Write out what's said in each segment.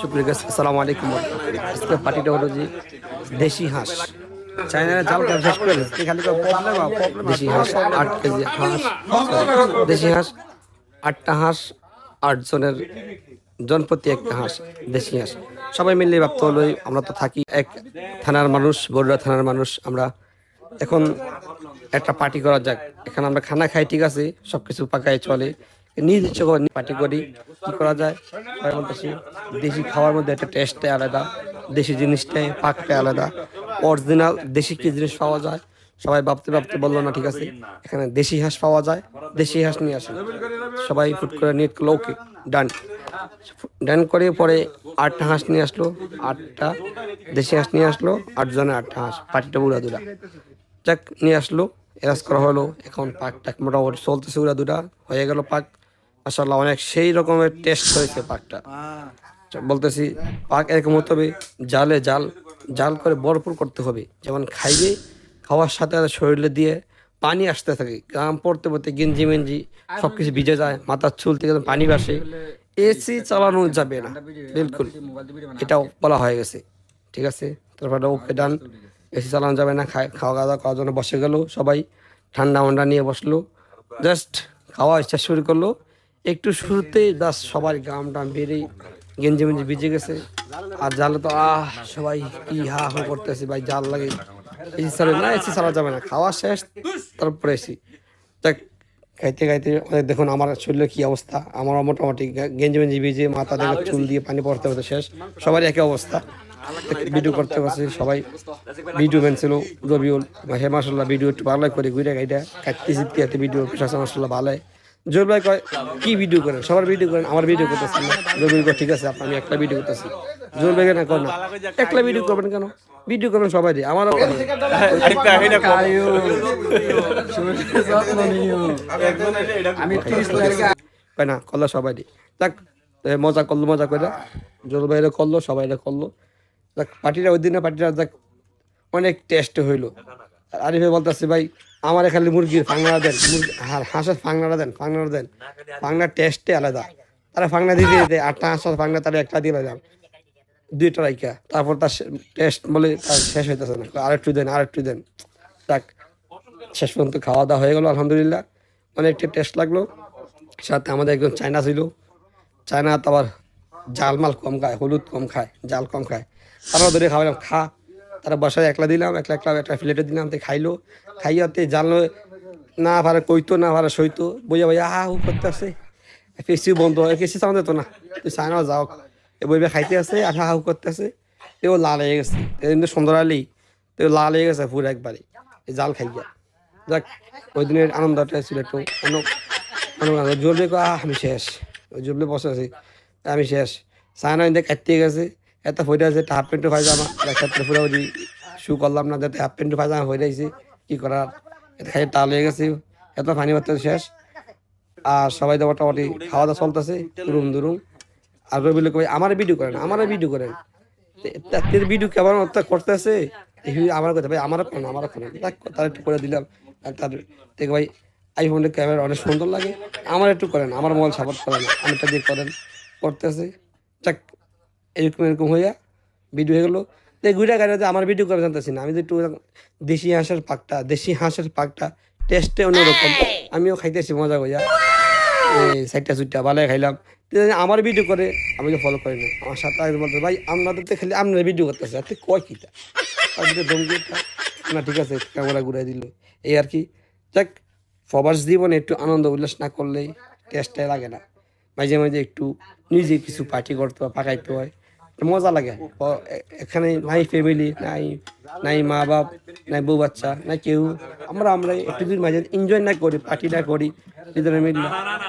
সুপ্রিয় আসসালামু আলাইকুম। আজকে পার্টিটা হলো যে দেশি হাঁস। চাইনার জাল করে শেষ করে খালি প্রবলেম প্রবলেম দেশি হাঁস আট কেজি হাঁস দেশি হাঁস আটটা হাঁস আট জনের জন প্রতি একটা হাঁস দেশি হাঁস। সবাই মিলে ভাবতে হলো আমরা তো থাকি এক থানার মানুষ বড়ুয়া থানার মানুষ আমরা এখন একটা পার্টি করা যাক। এখানে আমরা খানা খাই ঠিক আছে সবকিছু পাকায় চলে। নিজ ইচ্ছে করে পার্টি করি, কি করা যায়? বলতেছি, দেশি খাওয়ার মধ্যে একটা টেস্টটাই আলাদা, দেশি জিনিসটাই পাকটাই আলাদা। অরিজিনাল দেশি কি জিনিস পাওয়া যায়? সবাই ভাবতে ভাবতে বলল, না, ঠিক আছে, এখানে দেশি হাঁস পাওয়া যায়, দেশি হাঁস নিয়ে আসেন। সবাই ফুট করে নিয়ে ওকে ডান ডান করে পরে আটটা হাঁস নিয়ে আসলো, আটটা দেশি হাঁস নিয়ে আসলো, আটজনে আটটা হাঁস, পার্টিটা উড়া দুরা। যাক, নিয়ে আসলো এরাজ করা হলো, এখন পাক টাক মোটামুটি চলতেছে উড়া দুরা, হয়ে গেল পাক। মাসাল্লাহ অনেক সেই রকমের টেস্ট হয়েছে পাকটা। বলতেছি পাক এরকম হতে হবে জালে জাল জাল করে ভরপুর করতে হবে। যেমন খাইবে খাওয়ার সাথে সাথে শরীরে দিয়ে পানি আসতে থাকে গ্রাম পড়তে পড়তে গেঞ্জি মেঞ্জি সব কিছু ভিজে যায় মাথার চুল থেকে পানি ভাসে। এসি চালানো যাবে না বিলকুল। এটাও বলা হয়ে গেছে ঠিক আছে? তারপরে ওকে ডান এসি চালানো যাবে না খায় খাওয়া দাওয়া করার জন্য বসে গেল সবাই ঠান্ডা মান্ডা নিয়ে বসল। জাস্ট খাওয়া ইচ্ছা শুরু করল একটু শুরুতেই দাস সবার গাম টাম বেরিয়ে গেঞ্জি মেঞ্জি ভিজে গেছে। আর জালে তো, আহ, সবাই কি হা হা করতেছে ভাই, জাল লাগে। এসি চালে না এসি চালা যাবে না, খাওয়া শেষ, তারপরে এসি দেখ খাইতে খাইতে, দেখুন আমার শরীরের কি অবস্থা। আমার মোটামুটি গেঞ্জি মেঞ্জি ভিজে, মাথা থেকে চুল দিয়ে পানি পড়তে পড়তে শেষ। সবারই একই অবস্থা। ভিডিও করতে করছে সবাই ভিডিও ম্যান রবিউল হে মাসাল্লাহ ভিডিও একটু ভালো করে ঘুরে গাইটা কাটতে ভিডিও পেশা মাসাল্লাহ ভালো জোর ভাই কয়, কি ভিডিও করেন? সবার ভিডিও করেন, আমার ভিডিও করতেছি না। রবিউল কয়, ঠিক আছে আমি একটা ভিডিও করতেছি। জোর ভাই না, কর না। একলা ভিডিও করবেন কেন? ভিডিও করবেন সবাই আমারও কয়, না, করল সবাই যাক মজা করল, মজা করে। জোর ভাইরা করল সবাই করল। যাক, পার্টিটা ওই দিনে পার্টিটা যাক, অনেক টেস্ট হইল। আরিফে বলতেছে, ভাই, আমার খালি মুরগির ফাংনাটা দেন, মুরগি হা- হাঁসের ফাংনাটা দেন ফাংনাটা দেন। ফাংনার টেস্টে আলাদা। তারা ফাংনা দিয়ে দিতে আটটা হাঁস ফাংনা তারা একটা দিয়ে দিলাম। দুইটা রাইকা তারপর তার টেস্ট বলে তার শেষ হইতেছে না। আরেকটু দেন আরেকটু দেন। যাক, শেষ পর্যন্ত খাওয়া দাওয়া হয়ে গেলো, আলহামদুলিল্লাহ। অনেকটা টেস্ট লাগল। সাথে আমাদের একজন চায়না ছিল। চায়না তো আবার জাল মাল কম খায়, হলুদ কম খায়, জাল কম খায়। তারাও ধরে খাওয়ালাম খা। তারা বসায় একলা দিলাম, একলা একলা একটা প্লেটে দিলাম, তো খাইলো। খাইয়াতে জাল না পারে কইতো, না পারে সইতো। বইয়া বইয়া, আহা হু করতে আসে কেসি বন্ধ হয় কেসি চাও তো না। তুই চায়না যাও। এ বইবে খাইতে আছে আর হা হু করতে আছে তেও লাল হয়ে গেছে। কিন্তু সুন্দর আলি। তেও লাল হয়ে গেছে পুরো একবারে। জাল খাইয়া। যাক, ওই দিনের আনন্দটা ছিল একটু অন্য অন্য জোরবে আমি শেষ। জোরবে বসে আছি, আমি শেষ। সায়না ইন্দে কাটতে গেছে। এত ফইটা আছে হাফ প্যান্টু পায়জামা পুরো ওই শু করলাম না, যাতে হাফ প্যান্টু পায়জামা হয়ে যাইছে, কি করার এত খাই হয়ে গেছে এত পানি ভরতে শেষ। আর সবাই তো মোটামুটি খাওয়া দাওয়া চলতেছে দুরুম দুরুম আর রবিলে কই আমার ভিডিও করেন, আমার ভিডিও করেন। তাদের ভিডিও কেমন করতেছে? আমার কথা, ভাই, আমারও করেন আমারও করেন তার একটু করে দিলাম তার দেখ ভাই আইফোনের ক্যামেরা অনেক সুন্দর লাগে, আমার একটু করেন, আমার মোবাইল সাপোর্ট করেন আমারটা দিয়ে করেন। করতেছে। এরকম এরকম হইয়া ভিডিও হয়ে গেলো। তো ঘুরে গাড়িতে আমার ভিডিও করে জানতেছি না। আমি তো একটু দেশি হাঁসের পাকটা, দেশি হাঁসের পাকটা টেস্টে অন্যরকম। আমিও খাইতেছি, মজা কইয়া সাইডটা সুইটটা ভালো খাইলাম। আমার ভিডিও করে, আমি তো ফলো করি না আমার সাথে আগে বলতে ভাই, আপনাদের তো খালি আপনার ভিডিও করতেছে, আর তুই কয় কিটা আর না, ঠিক আছে ক্যামেরা ঘুরাই দিল। এই আর কি। যাক সবার জীবনে একটু আনন্দ উল্লাস না করলে টেস্টটাই লাগে না। মাঝে মাঝে একটু নিজে কিছু পার্টি করতে হয়, পাকাইতে হয়। মজা লাগে। এখানে নাই ফ্যামিলি নাই নাই মা বাপ নাই বউ বাচ্চা, নাই কেউ। আমরা আমরা একটু দিন মাঝে এনজয় না করি পার্টি না করি, দুজনে মিললে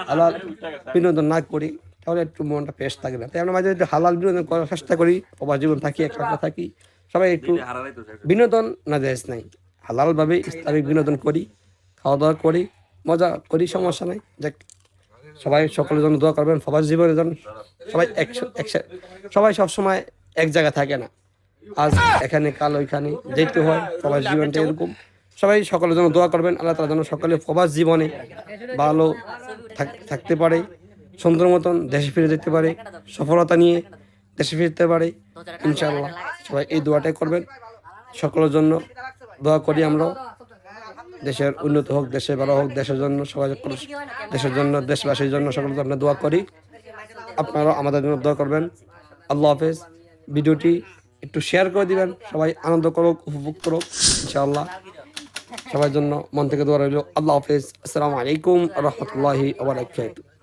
হালাল বিনোদন না করি, তাহলে একটু মনটা ফ্রেশ থাকে না। তাই আমরা মাঝে একটু হালাল বিনোদন করার চেষ্টা করি অবার জীবন থাকি একলা থাকি, সবাই একটু বিনোদন না যায় নাই। হালালভাবে ইসলামিক বিনোদন করি খাওয়া দাওয়া করি, মজা করি, সমস্যা নাই, যাক। সবাই সকলের জন্য দোয়া করবেন, সবার জীবনের জন্য। সবাই একশো একসাথে সবাই সবসময় এক জায়গায় থাকে না। আজ এখানে, কাল ওইখানে যেতে হয়, সবার জীবনটা এরকম। সবাই সকলের জন্য দোয়া করবেন, আল্লাহ তালা যেন সকলে সবার জীবনে ভালো থাক- থাকতে পারে, সুন্দর মতন দেশে ফিরে যেতে পারে, সফলতা নিয়ে দেশে ফিরতে পারে, ইনশাআল্লাহ। সবাই এই দোয়াটাই করবেন। সকলের জন্য দোয়া করি আমরাও। দেশের উন্নত হোক, দেশে ভালো হোক, দেশের জন্য সবাই দেশের জন্য, দেশবাসীর জন্য সকলকে আমরা দোয়া করি। আপনারাও আমাদের জন্য দোয়া করবেন। আল্লাহ হাফেজ। ভিডিওটি একটু শেয়ার করে দিবেন। সবাই আনন্দ করুক, উপভোগ করুক, ইনশাআল্লাহ। সবার জন্য মন থেকে দোয়া রইল। আল্লাহ হাফেজ। আসসালামু আলাইকুম রহমতুল্লাহি আবরাকাতুহু